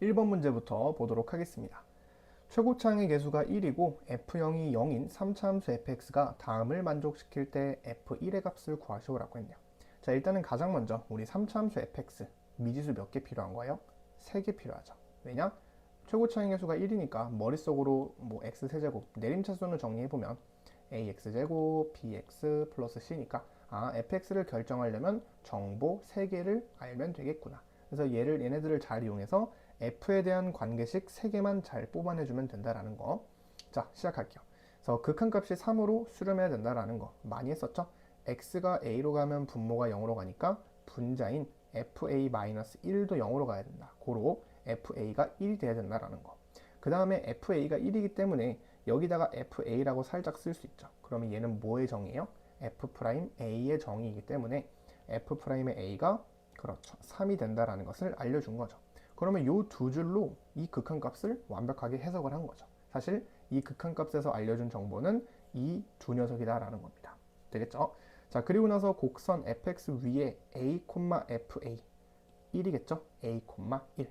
1번 문제부터 보도록 하겠습니다. 최고차항의 개수가 1이고 f0이 0인 3차 함수 fx가 다음을 만족시킬 때 f1의 값을 구하시오라고 했네요. 자, 일단은 가장 먼저 우리 3차 함수 fx 미지수 몇 개 필요한 거예요? 3개 필요하죠. 왜냐? 최고차항의 개수가 1이니까 머릿속으로 뭐 x 세제곱 내림차순을 정리해보면 ax제곱 bx 플러스 c니까 아 fx를 결정하려면 정보 3개를 알면 되겠구나. 그래서 얘를 얘네들을 잘 이용해서 f에 대한 관계식 3개만 잘 뽑아내주면 된다라는 거. 자, 시작할게요. 그래서 극한값이 3으로 수렴해야 된다라는 거 많이 했었죠? x가 a로 가면 분모가 0으로 가니까 분자인 fa-1도 0으로 가야 된다. 고로 fa가 1이 돼야 된다라는 거. 그 다음에 fa가 1이기 때문에 여기다가 fa라고 살짝 쓸 수 있죠. 그러면 얘는 뭐의 정의예요? f'a의 정의이기 때문에 f'의 a가 그렇죠. 3이 된다라는 것을 알려준 거죠. 그러면 이 두 줄로 이 극한값을 완벽하게 해석을 한 거죠. 사실 이 극한값에서 알려준 정보는 이 두 녀석이다라는 겁니다. 되겠죠? 자 그리고 나서 곡선 fx 위에 a, fa 1이겠죠? a, 1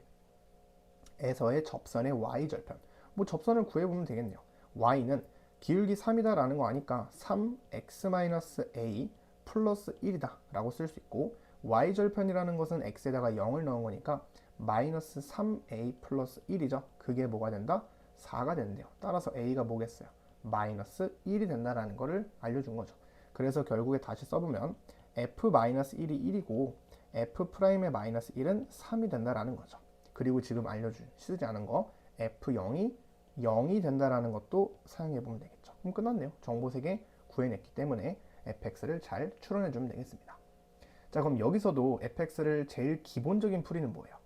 에서의 접선의 y 절편 뭐 접선을 구해보면 되겠네요. y는 기울기 3이다라는 거 아니까 3x-a 플러스 1이다 라고 쓸 수 있고 y절편이라는 것은 x에다가 0을 넣은 거니까 마이너스 3a 플러스 1이죠. 그게 뭐가 된다? 4가 된대요. 따라서 a가 뭐겠어요? 마이너스 1이 된다라는 거를 알려준 거죠. 그래서 결국에 다시 써보면 f-1이 1이고 f'의 마이너스 1은 3이 된다라는 거죠. 그리고 지금 알려준 쓰지 않은 거 f0이 0이 된다라는 것도 사용해 보면 되겠죠. 그럼 끝났네요. 정보 3개 구해냈기 때문에 fx를 잘 추론해 주면 되겠습니다. 자 그럼 여기서도 fx를 제일 기본적인 풀이는 뭐예요?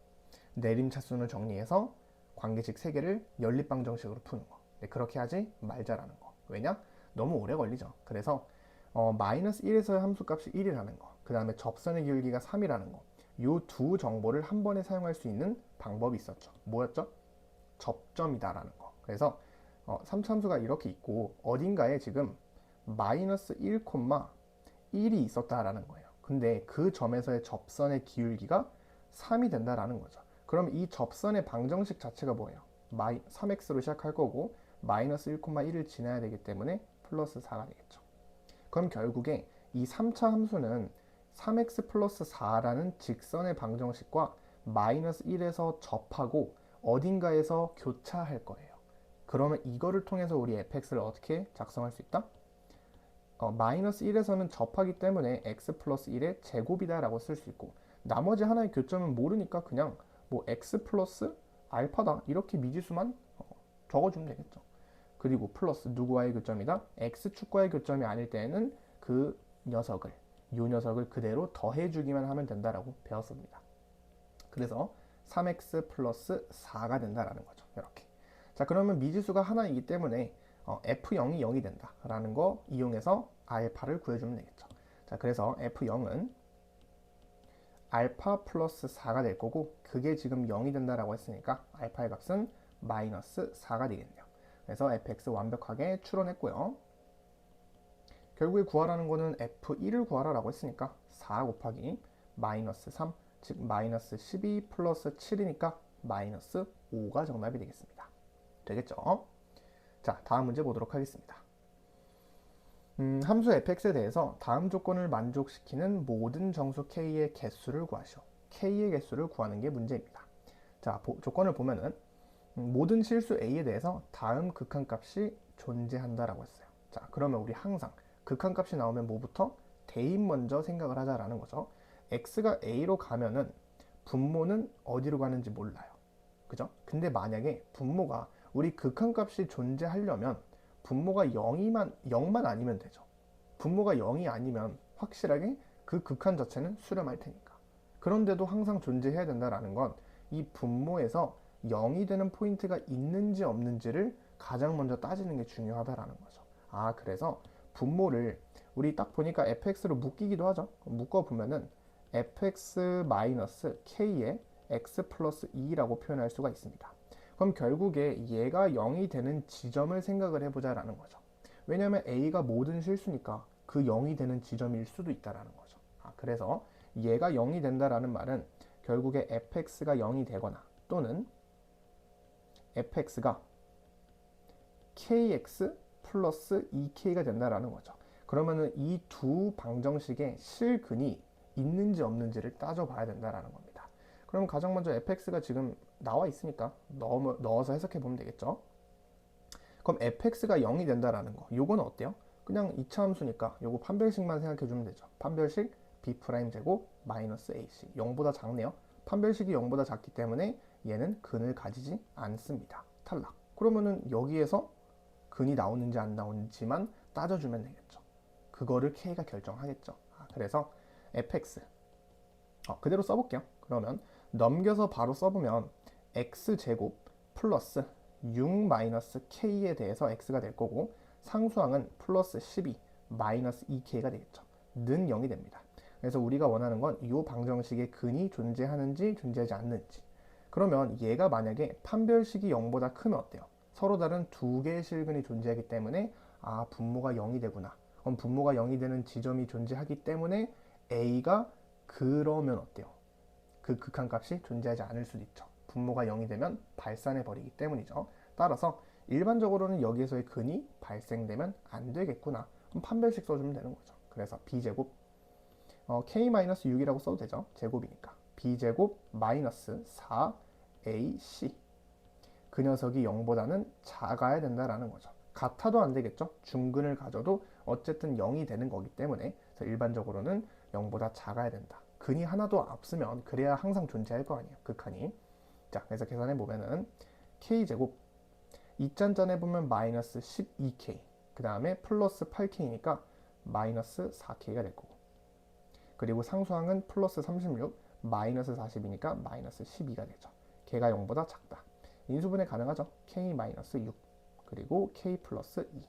내림 차순을 정리해서 관계식 3개를 연립방 정식으로 푸는 거. 네, 그렇게 하지 말자라는 거. 왜냐? 너무 오래 걸리죠. 그래서 어, 마이너스 1에서의 함수값이 1이라는 거. 그 다음에 접선의 기울기가 3이라는 거. 이두 정보를 한 번에 사용할 수 있는 방법이 있었죠. 뭐였죠? 접점이다라는 거. 그래서 어, 3참수가 이렇게 있고 어딘가에 지금 마이너스 1, 1이 있었다라는 거예요. 근데 그 점에서의 접선의 기울기가 3이 된다라는 거죠. 그럼 이 접선의 방정식 자체가 뭐예요? 마이, 3x로 시작할 거고 마이너스 1, 1을 지나야 되기 때문에 플러스 4가 되겠죠. 그럼 결국에 이 3차 함수는 3x 플러스 4라는 직선의 방정식과 마이너스 1에서 접하고 어딘가에서 교차할 거예요. 그러면 이거를 통해서 우리 fx를 어떻게 작성할 수 있다? 어, 마이너스 1에서는 접하기 때문에 x 플러스 1의 제곱이다 라고 쓸 수 있고 나머지 하나의 교점은 모르니까 그냥 뭐 x 플러스 알파다 이렇게 미지수만 어, 적어주면 되겠죠. 그리고 플러스 누구와의 교점이다? x축과의 교점이 아닐 때에는 그 녀석을 요 녀석을 그대로 더해주기만 하면 된다라고 배웠습니다. 그래서 3x 플러스 4가 된다라는 거죠. 이렇게. 자 그러면 미지수가 하나이기 때문에 어, f0이 0이 된다라는 거 이용해서 알파를 구해주면 되겠죠. 자 그래서 f0은 알파 플러스 4가 될 거고 그게 지금 0이 된다라고 했으니까 알파의 값은 마이너스 4가 되겠네요. 그래서 fx 완벽하게 추론했고요. 결국에 구하라는 거는 f1을 구하라라고 했으니까 4 곱하기 마이너스 3, 즉 마이너스 12 플러스 7이니까 마이너스 5가 정답이 되겠습니다. 되겠죠? 자, 다음 문제 보도록 하겠습니다. 음, 함수 fx에 대해서 다음 조건을 만족시키는 모든 정수 k의 개수를 구하시오. k의 개수를 구하는 게 문제입니다. 자, 보, 조건을 보면은 음, 모든 실수 a에 대해서 다음 극한값이 존재한다라고 했어요. 자, 그러면 우리 항상 극한값이 나오면 뭐부터 대입 먼저 생각을 하자라는 거죠. x가 a로 가면은 분모는 어디로 가는지 몰라요. 그죠? 근데 만약에 분모가 우리 극한값이 존재하려면 분모가 0이만 0만 아니면 되죠. 분모가 0이 아니면 확실하게 그 극한 자체는 수렴할 테니까. 그런데도 항상 존재해야 된다라는 건 이 분모에서 0이 되는 포인트가 있는지 없는지를 가장 먼저 따지는 게 중요하다라는 거죠. 아, 그래서 분모를 우리 딱 보니까 fx로 묶이기도 하죠. 묶어 보면은 fx-k에 x 플러스 2라고 표현할 수가 있습니다. 그럼 결국에 얘가 0이 되는 지점을 생각을 해보자 라는 거죠. 왜냐하면 a가 모든 실수니까 그 0이 되는 지점일 수도 있다라는 거죠. 아, 그래서 얘가 0이 된다라는 말은 결국에 fx가 0이 되거나 또는 fx가 kx 플러스 2k가 된다라는 거죠. 그러면은 이 두 방정식의 실근이 있는지 없는지를 따져봐야 된다라는 겁니다. 그럼 가장 먼저 fx가 지금 나와 있으니까 넣어, 넣어 서 해석해 보면 되겠죠. 그럼 fx가 0이 된다라는 거. 요거는 어때요? 그냥 2차 함수니까 요거 판별식만 생각해 주면 되죠. 판별식 b' 제곱 마이너스 ac 0보다 작네요. 판별식이 0보다 작기 때문에 얘는 근을 가지지 않습니다. 탈락. 그러면은 여기에서 근이 나오는지 안 나오는지만 따져주면 되겠죠. 그거를 k가 결정하겠죠. 아, 그래서 fx 어, 그대로 써볼게요. 그러면 넘겨서 바로 써보면 x 제곱 플러스 6 마이너스 k에 대해서 x가 될 거고 상수항은 플러스 12 마이너스 2k가 되겠죠. 는 0이 됩니다. 그래서 우리가 원하는 건 이 방정식의 근이 존재하는지 존재하지 않는지. 그러면 얘가 만약에 판별식이 0보다 크면 어때요? 서로 다른 두 개의 실근이 존재하기 때문에 아 분모가 0이 되구나. 그럼 분모가 0이 되는 지점이 존재하기 때문에 a가 그러면 어때요? 그 극한값이 존재하지 않을 수도 있죠. 분모가 0이 되면 발산해 버리기 때문이죠. 따라서 일반적으로는 여기에서의 근이 발생되면 안 되겠구나. 그럼 판별식 써주면 되는 거죠. 그래서 b제곱 어, k-6이라고 써도 되죠. 제곱이니까. b제곱 마이너스 4ac 그 녀석이 0보다는 작아야 된다라는 거죠. 같아도 안 되겠죠. 중근을 가져도 어쨌든 0이 되는 거기 때문에 일반적으로는 0보다 작아야 된다. 근이 하나도 없으면 그래야 항상 존재할 거 아니에요. 극한이. 자, 그래서 계산해 보면은 k제곱 2짠짠 해 보면 마이너스 12k 그 다음에 플러스 8k니까 마이너스 4k가 될 거고 그리고 상수항은 플러스 36 마이너스 40이니까 마이너스 12가 되죠. 걔가 0보다 작다. 인수분해 가능하죠. k 마이너스 6 그리고 k 플러스 2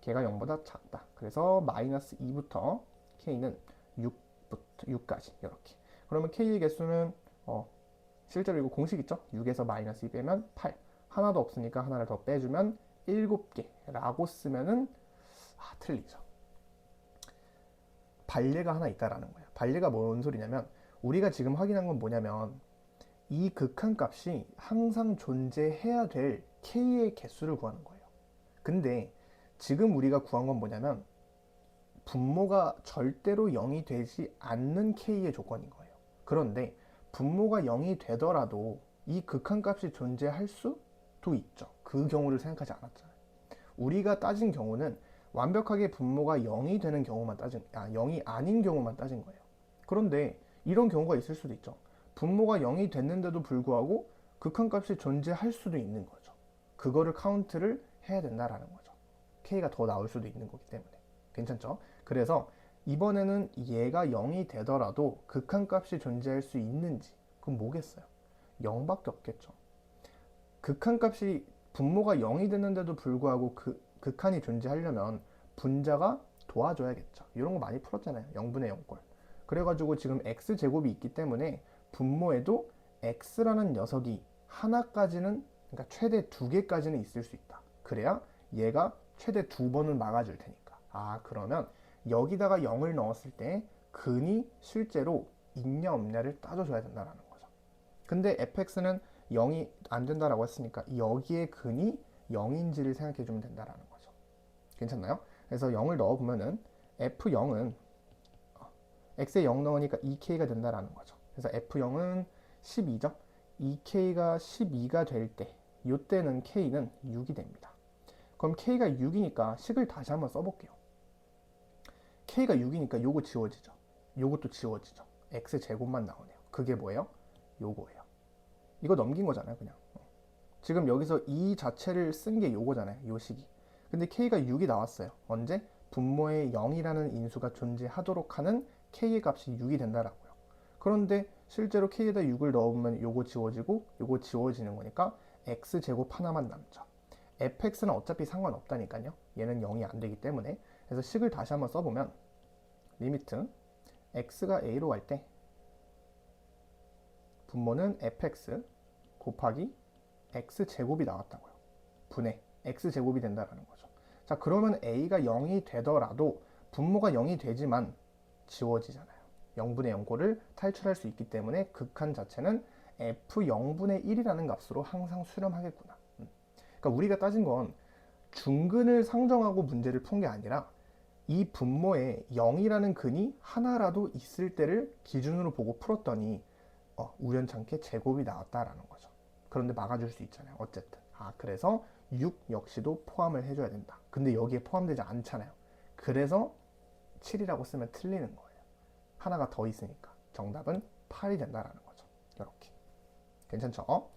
걔가 0보다 작다. 그래서 마이너스 2부터 k는 6부터 6까지 이렇게. 그러면 k의 개수는 어, 실제로 이거 공식 있죠? 6에서 마이너스 2 빼면 8. 하나도 없으니까 하나를 더 빼주면 7개라고 쓰면은 아, 틀리죠. 반례가 하나 있다라는 거예요. 반례가 뭔 소리냐면 우리가 지금 확인한 건 뭐냐면 이 극한값이 항상 존재해야 될 k의 개수를 구하는 거예요. 근데 지금 우리가 구한 건 뭐냐면 분모가 절대로 0이 되지 않는 k의 조건인 거예요. 그런데 분모가 0이 되더라도 이 극한값이 존재할 수도 있죠. 그 경우를 생각하지 않았잖아요. 우리가 따진 경우는 완벽하게 분모가 0이 되는 경우만 따진, 아, 0이 아닌 경우만 따진 거예요. 그런데 이런 경우가 있을 수도 있죠. 분모가 0이 됐는데도 불구하고 극한값이 존재할 수도 있는 거죠. 그거를 카운트를 해야 된다라는 거죠. k가 더 나올 수도 있는 거기 때문에. 괜찮죠? 그래서 이번에는 얘가 0이 되더라도 극한값이 존재할 수 있는지 그건 뭐겠어요? 0밖에 없겠죠. 극한값이 분모가 0이 됐는데도 불구하고 그 극한이 존재하려면 분자가 도와줘야겠죠. 이런 거 많이 풀었잖아요. 0분의 0꼴. 그래가지고 지금 x제곱이 있기 때문에 분모에도 x라는 녀석이 하나까지는 그러니까 최대 두 개까지는 있을 수 있다. 그래야 얘가 최대 두 번은 막아줄 테니까. 아 그러면 여기다가 0을 넣었을 때 근이 실제로 있냐 없냐를 따져줘야 된다는 거죠. 근데 fx는 0이 안 된다라고 했으니까 여기에 근이 0인지를 생각해 주면 된다라는 거죠. 괜찮나요? 그래서 0을 넣어보면은 f0은 x에 0 넣으니까 2k가 된다라는 거죠. 그래서 f0은 12죠. 2k가 12가 될 때, 이때는 k는 6이 됩니다. 그럼 k가 6이니까 식을 다시 한번 써볼게요. K가 6이니까 요거 지워지죠. 요것도 지워지죠. x 제곱만 나오네요. 그게 뭐예요? 요거예요. 이거 넘긴 거잖아요, 그냥. 지금 여기서 이 자체를 쓴 게 요거잖아요, 요 식이. 근데 k가 6이 나왔어요. 언제? 분모에 0이라는 인수가 존재하도록 하는 k의 값이 6이 된다라고요. 그런데 실제로 k에다 6을 넣으면 요거 지워지고 요거 지워지는 거니까 x 제곱 하나만 남죠. fx는 어차피 상관없다니까요. 얘는 0이 안 되기 때문에. 그래서 식을 다시 한번 써보면 리미트 x가 a로 갈 때 분모는 fx 곱하기 x 제곱이 나왔다고요. 분의 x 제곱이 된다라는 거죠. 자, 그러면 a가 0이 되더라도 분모가 0이 되지만 지워지잖아요. 0분의 0고를 탈출할 수 있기 때문에 극한 자체는 f0분의 1이라는 값으로 항상 수렴하겠구나. 음. 그러니까 우리가 따진 건 중근을 상정하고 문제를 푼 게 아니라 이 분모에 0이라는 근이 하나라도 있을 때를 기준으로 보고 풀었더니 어, 우연찮게 제곱이 나왔다라는 거죠. 그런데 막아줄 수 있잖아요. 어쨌든. 아, 그래서 6 역시도 포함을 해줘야 된다. 근데 여기에 포함되지 않잖아요. 그래서 7이라고 쓰면 틀리는 거예요. 하나가 더 있으니까. 정답은 8이 된다라는 거죠. 이렇게. 괜찮죠?